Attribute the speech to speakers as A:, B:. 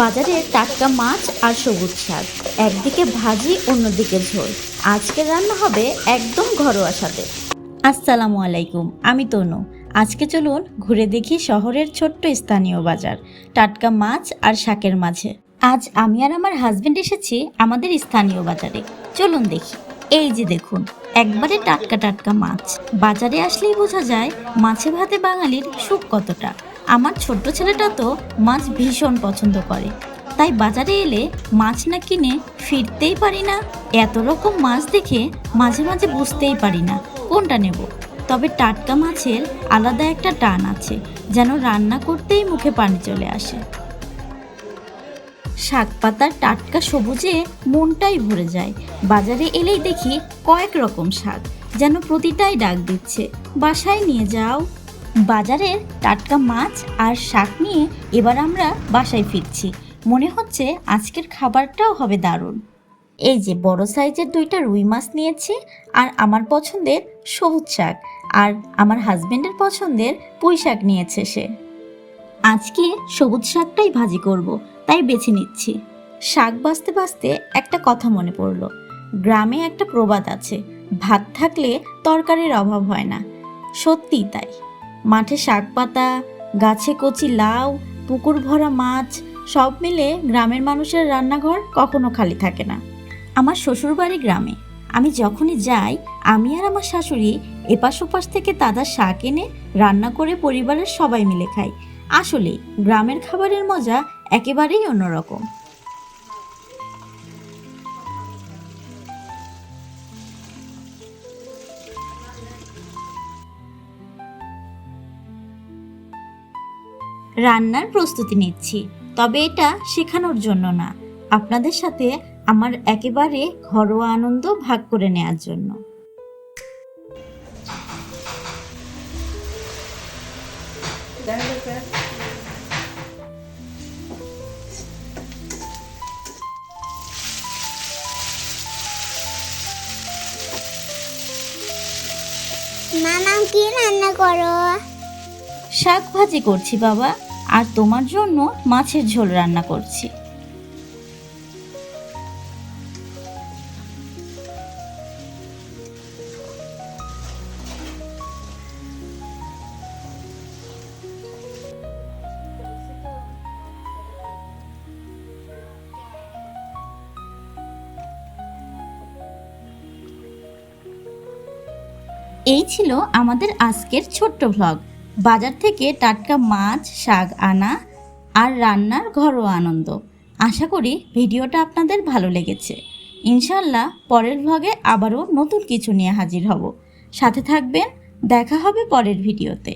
A: বাজারে টাটকা মাছ আর সবুজ শাক, একদিকে ভাজি, অন্যদিকে ঝোল। আজকে রান্না হবে একদম ঘরোয়া স্বাদে। আসসালামু আলাইকুম, আমি তনু। আজকে চলুন ঘুরে দেখি শহরের ছোট্ট স্থানীয় বাজার, টাটকা মাছ আর শাকের মাঝে। আজ আমি আর আমার হাজবেন্ড এসেছি আমাদের স্থানীয় বাজারে। চলুন দেখি। এই যে দেখুন, একবারে টাটকা টাটকা মাছ। বাজারে আসলেই বোঝা যায়, মাছে ভাতে বাঙালির সুখ কতটা। আমার ছোট্ট ছেলেটা তো মাছ ভীষণ পছন্দ করে। তাই বাজারে এলে মাছ না কিনে ফিরতেই পারি না। এত রকম মাছ দেখে মাঝে মাঝে বুঝতেই পারি না কোনটা নেব। তবে টাটকা মাছের আলাদা একটা টান আছে, যেন রান্না করতেই মুখে পানি চলে আসে। শাক পাতার টাটকা সবুজে মনটাই ভরে যায়। বাজারে এলেই দেখি কয়েক রকম শাক যেন প্রতিটাই ডাক দিচ্ছে, বাসায় নিয়ে যাও। বাজারের টাটকা মাছ আর শাক নিয়ে এবার আমরা বাসায় ফিরছি। মনে হচ্ছে আজকের খাবারটাও হবে দারুণ। এই যে বড় সাইজের দুইটা রুই মাছ নিয়েছি আর আমার পছন্দের সবুজ শাক আর আমার হাজবেন্ডের পছন্দের পুঁই শাক নিয়েছে সে। আজকে সবুজ শাকটাই ভাজি করব, তাই বেছে নিচ্ছি। শাক বাঁচতে বাঁচতে একটা কথা মনে পড়ল। গ্রামে একটা প্রবাদ আছে, ভাত থাকলে তরকারির অভাব হয় না। সত্যিই তাই। মাঠে শাক পাতা গাছে কচি লাউ, পুকুর ভরা মাছ, সব মিলে গ্রামের মানুষের রান্নাঘর কখনো খালি থাকে না। আমার শ্বশুরবাড়ি গ্রামে। আমি যখনই যাই, আমি আর আমার শাশুড়ি এপাশ ওপাশ থেকে তাজা শাক এনে রান্না করে পরিবারের সবাই মিলে খাই। আসলে গ্রামের খাবারের মজা একেবারেই অন্যরকম। রান্নার প্রস্তুতি নিচ্ছি, তবে এটা শেখানোর জন্য না। আপনাদের সাথে আমার একেবারে ঘরোয়া আনন্দ ভাগ করে নেয়ার জন্য।
B: মামা কি রান্না করো?
A: শাক ভাজি করছি বাবা, আর তোমার জন্য মাছের ঝোল রান্না করছি। এই ছিল আমাদের আজকের ছোট্ট ভ্লগ বাজার থেকে টাটকা মাছ, শাক আনা আর রান্নার ঘরোয়া আনন্দ। আশা করি ভিডিওটা আপনাদের ভালো লেগেছে। ইনশাল্লাহ পরের ভাগে আবারও নতুন কিছু নিয়ে হাজির হব। সাথে থাকবেন, দেখা হবে পরের ভিডিওতে।